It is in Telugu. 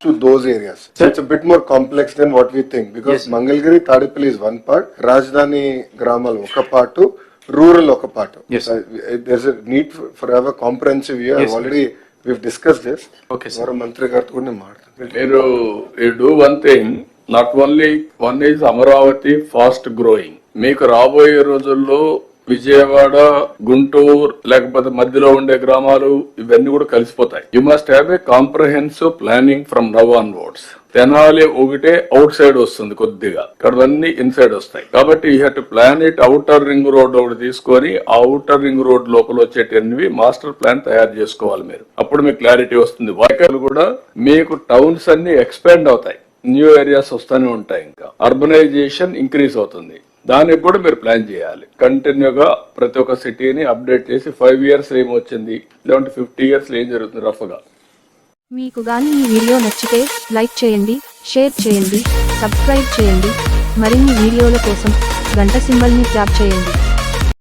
to those areas. So it's a bit more complex than what we think because Mangalgiri, Tadipalli is one part, Rajdhani Gramal oka part, rural oka part. Yes. So, uh, there's a need for, for have a comprehensive year. Yes, Already we've discussed this. Okay, sir. మంత్రి గారితో కూడా నేను మాట్లాడుతాను మీరు you do one thing not only one is Amaravati fast growing మీకు రాబోయే రోజుల్లో విజయవాడ గుంటూరు లేకపోతే మధ్యలో ఉండే గ్రామాలు ఇవన్నీ కూడా కలిసిపోతాయి. You must have a comprehensive planning from now onwards Tenali ఒకటే అవుట్ సైడ్ వస్తుంది కొద్దిగా. ఇక్కడవన్నీ ఇన్సైడ్ వస్తాయి. కాబట్టి you have to plan it outer ring road ఒకటి తీసుకొని ఆ అవుటర్ రింగ్ రోడ్ లోపల వచ్చేటివి మాస్టర్ ప్లాన్ తయారు చేసుకోవాలి మీరు. అప్పుడు మీకు క్లారిటీ వస్తుంది. వాయికలు కూడా మీకు టౌన్స్ అన్ని ఎక్స్పాండ్ అవుతాయి. న్యూ ఏరియాస్ వస్తూనే ఉంటాయి ఇంకా. అర్బనైజేషన్ ఇంక్రీజ్ అవుతుంది. దానికి కూడా మీరు ప్లాన్ చేయాలి. కంటిన్యూగా ప్రతి ఒక్క సిటీని అప్డేట్ చేసి ఫైవ్ ఇయర్స్ ఏమొచ్చింది లేదంటే ఫిఫ్టీ ఇయర్స్ ఏం జరుగుతుంది రఫ్గా. మీకు గాని ఈ వీడియో నచ్చితే లైక్ చేయండి షేర్ చేయండి సబ్స్క్రైబ్ చేయండి. మరిన్ని వీడియోల కోసం గంట సింబల్ని ట్యాప్ చేయండి.